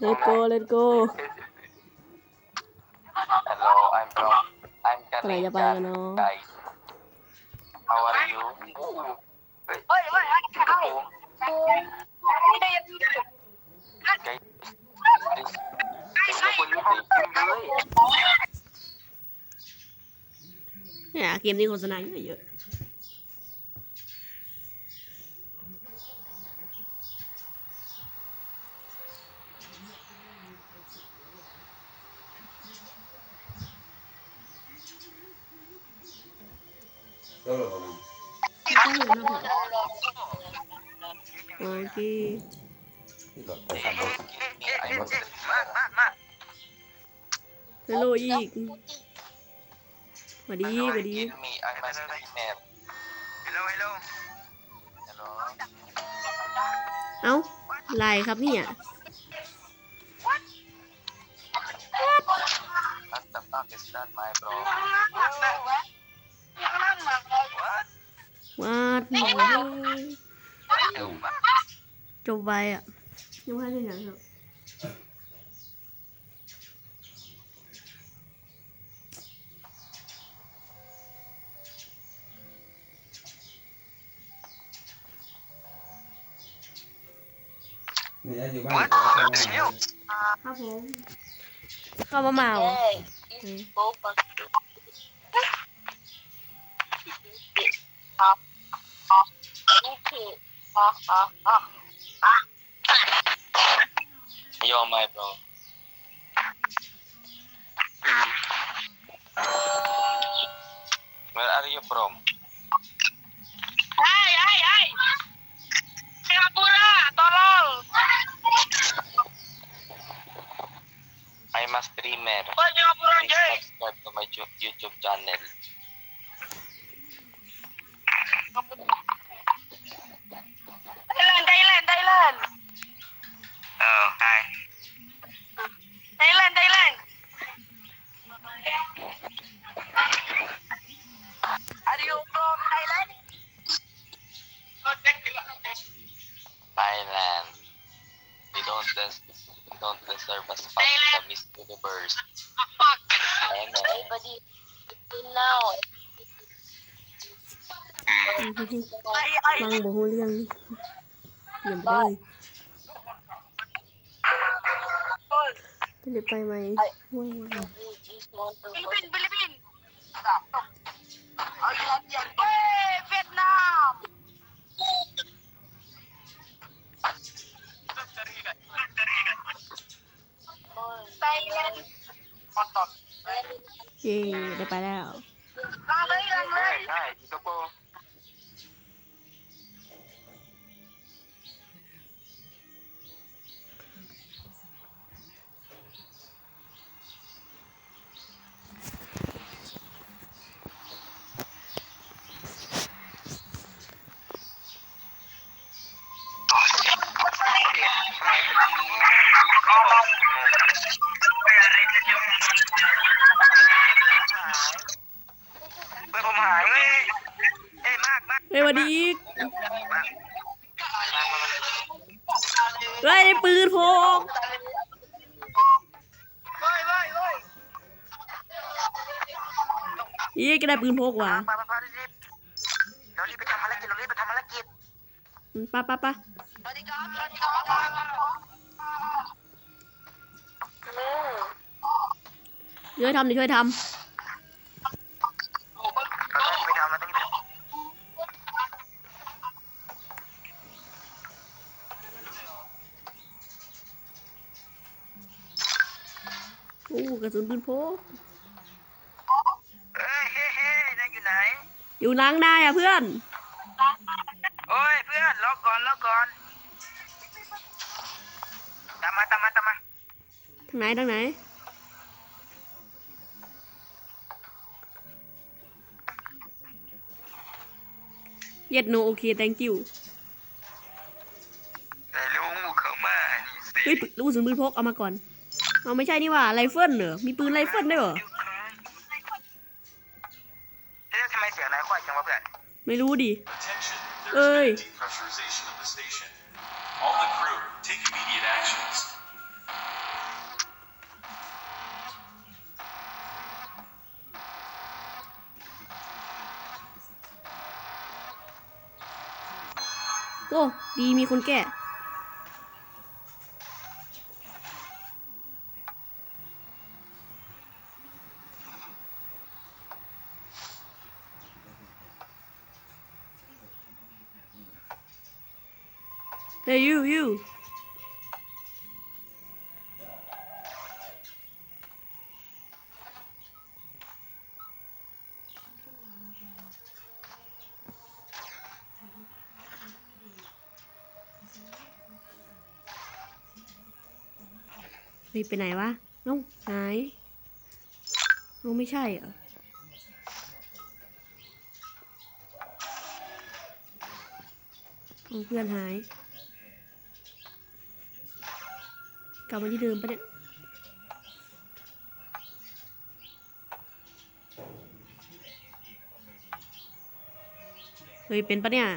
Let's go let's go Hello I'm from I'm เมื่อไหร่จะไปกันเนาะ guys How are you เฮ้ย เฮ้ยเฮ้ยเฮ้ยเฮ้ยไม่ได้ยิน guys this this คนนี้ให้กินเลย เนี่ยเกมนี้โฆษณาเยอะ โอเคไอ้รถฮัลโหลอีกสวัสดีสวัสดี Kill me I'm a streamer Hello, hello. Hello เอ้าไลน์ครับเนี่ย What the fuck is that my bro วาด จบไปอะยังไม่ได้ยังครับเนี่ยอยู่บ้าน What เขา the จะมา hell? ครับผมเข้ามาเมาเหรอเอ้ยโอ้ปักครับนี่คืออ๋ออ๋ออ๋อ Yo my bro Where are you from เฮ้ยเฮ้ยเฮ้ยสิงคโปร์ตลอด I'm a streamer เฮ้ยสิงคโปร์ Please เย้ subscribe to my Ju- YouTube channel ไทยแลนด์ไทยแลนด์ไทยแลนด์ Oh, hi. ไทยแลนด์ไทยแลนด์ Are you from Thailand? Thailand We don't des- we don't deserve a spot in the Miss Universe Fuck. Amen Everybody now. ฟังบอกเรื่องเยี่ยมไปเลยไปเลยไปไหมว้าว Philippines, Philippines. Hey, Vietnam. Thailand. เย่ วัสดีอีกเฮ้ยได้ปืนพกยี่ก็ได้ปืนพกว่ะเรารีบไปทำภารกิจเรารีบไปทำภารกิจป้าป้าป้า Bodyguard, bodyguard. ช่วยทำดิช่วยทเกระสุนปืนพกำเอ้ยเฮ้เฮ้นายอยู่ไหน อยู่หล้างนายอะเพื่อน โอ้ยเพื่อนรอก่อนรอก่อน ตามมาตามมาตามมา ทางไหนทางไหน เย็ดโนโอเค thank you แต่ลุงเขามานี่สิ เฮ้ยปืนลูกกระสุนปืนพกเอามาก่อน เอาไม่ใช่นี่หว่าไรเฟิลเหรอ มีปืนไรเฟิลด้วยเหรอจากไหนค่อยจังวะเพื่อนไม่รู้ดิ Attention, there Oi. has been a depressurization of the station. All the crew, take immediate actions. โอ้ ดีมีคนแก้ Hey, you, you. Đi bên này quá. Đúng, này. Không biết sai à? เพื่อนหาย กลับมาที่เดิมปะเนี่ยเฮ้ยเป็นปะเนี่ย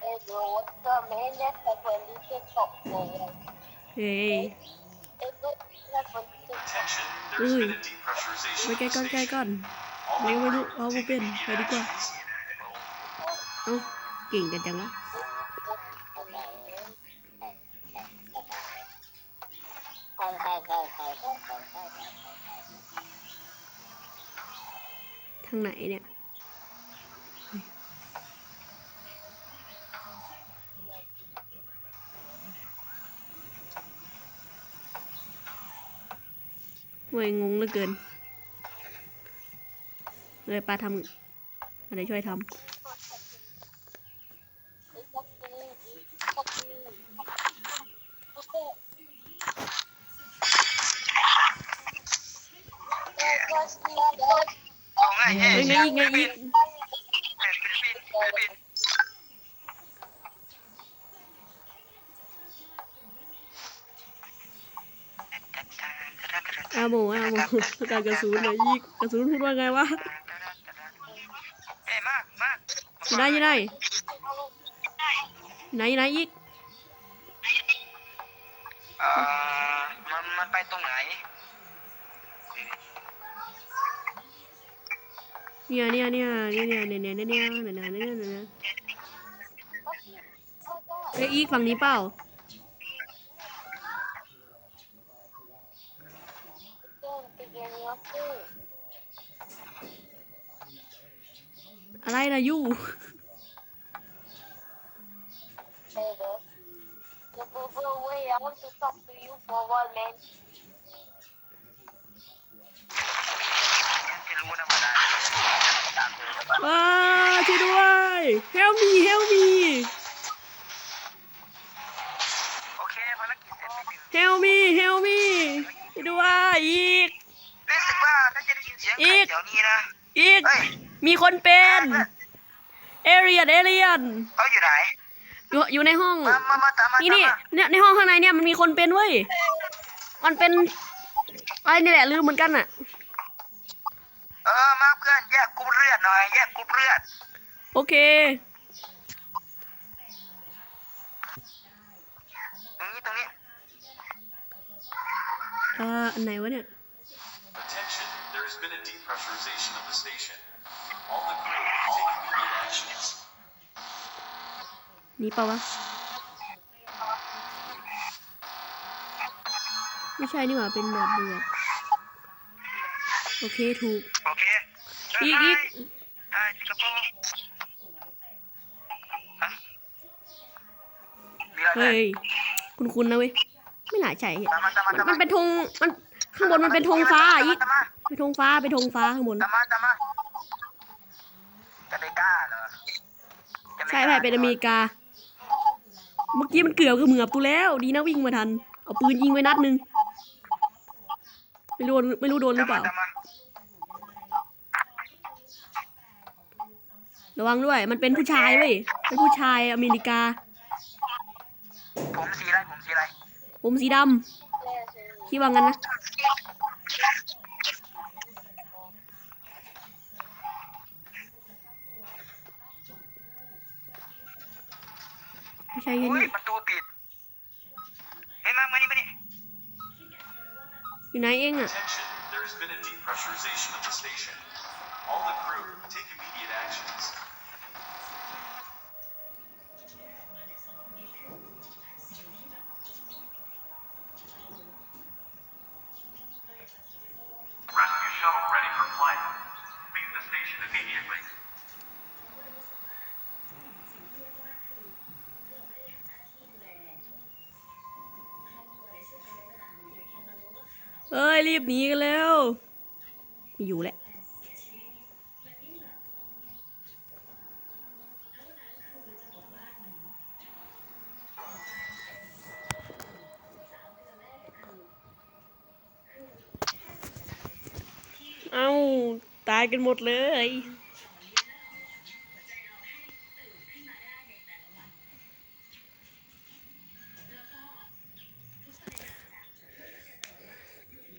Pedro, what's up, man? That's like when you get top boy. เฮ้ย It's good. That's when you get top. Attention, there's Ui. been a depressurization ไป of ไกล the ก่อนไกล station. ก่อน All ไม่ the ไม่รู้ crew, เอาไม่ take เป็นไป immediate ดีกว่า actions. เอ้าเก่งกันจังวะ ทางไหนเนี่ยเว้ยงงเหลือเกิน เลยปาทำอะไรช่วยทำ เอาไงเฮ้เฮ้ยไงอีกไงอีกฟิลิปปินส์ฟิลิปปินส์อาโมอาโมการกระสุนเลยอีกกระสุนพูดว่าไงวะเอ้ยมามาอยู่ไหนอยู่ไหนไหนไหนอีกเอ่อมันมันไปตรงไหน เนี่ยเนี่ยเนี่ยเนี่ยเนี่ยเนี่ยเนี่ยเนี่ยเนี่ยเนี่ยเนี่ยเนี่ยเนี่ยเอ้ยอีกฝั่งนี้เปล่าอะไรนะยู The bubble way, I want to talk to you for a while, man. ยังจะรู้นะว่าได้ตามเธอแล้ วว้าช่วยด้วย help me help me โอเคภารกิจเสร็จไปหนึ่ง help me help me ช่วยด้วยอีก รู้สึกว่าถ้าจะได้ยินเสียงใคอีรกแถวนี้นะ อีก เฮ้ยมีคนเป็นเอเรียนเอเรียนเขาอยู่ไหน อยู่อยู่ในห้อง มามามาตามมานี่ตามนี่มาเนี่ยในห้องข้างในเนี่ยมันมีคนเป็นเว้ย มันเป็นอะไรนี่แหละลืมเหมือนกันอะ เออมาเพื่อนแยกกรุ๊ปเลือดหน่อยแยกกรุ๊ปเลือดโอเค ตรงนี้ตรงนี้เอ่ออันไหนวะเนี่ย Attention, there has been a depressurization of the station. All the crew, take immediate actions. นี่เปล่าวะ ไม่ใช่นี่หว่าเป็นแบบเบือ โอเคถูก โอเคอีกอีกใช่สิงคโปร์ฮะมีอะไรเฮ้ย คุณคุณนะเว้ย ไม่น่าใช่ตามมาตามมาตามมัมานเป็นธง มันข้างบนมันเป็นธงฟ้าอีกตามมาเป็นธงฟ้า เป็นธงฟ้าข้างบนตามมาตามมาจะไปกล้าเหรอจะไม่ใช่กใช่ล้าเป็นอเมริกา เมื่อกี้มันเกือบกับเหมือบกูแล้ว ดีนะวิ่งมาทัน เอาปืนยิงไปนัดหนึง ไม่รู้โดนไม่รู้โดนหรือเปล่า ระวังด้วย มันเป็นผู้ชายเว้ย เป็นผู้ชายอเมริกา ผมสีอะไร ผมสีอะไร ผมสีดำคิดว่างั้นนะใช่แค่นประตูปิด เฮ้ยมามานี่มานี่อยู่ไหนเองอะ All the crew, take immediate actions. Rescue shuttle ready for flight. Leave the station immediately. เฮ้ย รีบหนีกันแล้วไม่อยู่แล้ว เอ้า ตายกันหมดเลย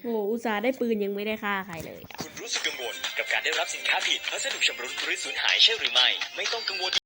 โอ้อุตส่าห์ได้ปืนยังไม่ได้ฆ่าใครเลย คุณรู้สึกกังวลกับการได้รับสินค้าผิดพัสดุชำรุดหรือสูญหายใช่หรือไม่ ไม่ต้องกังวล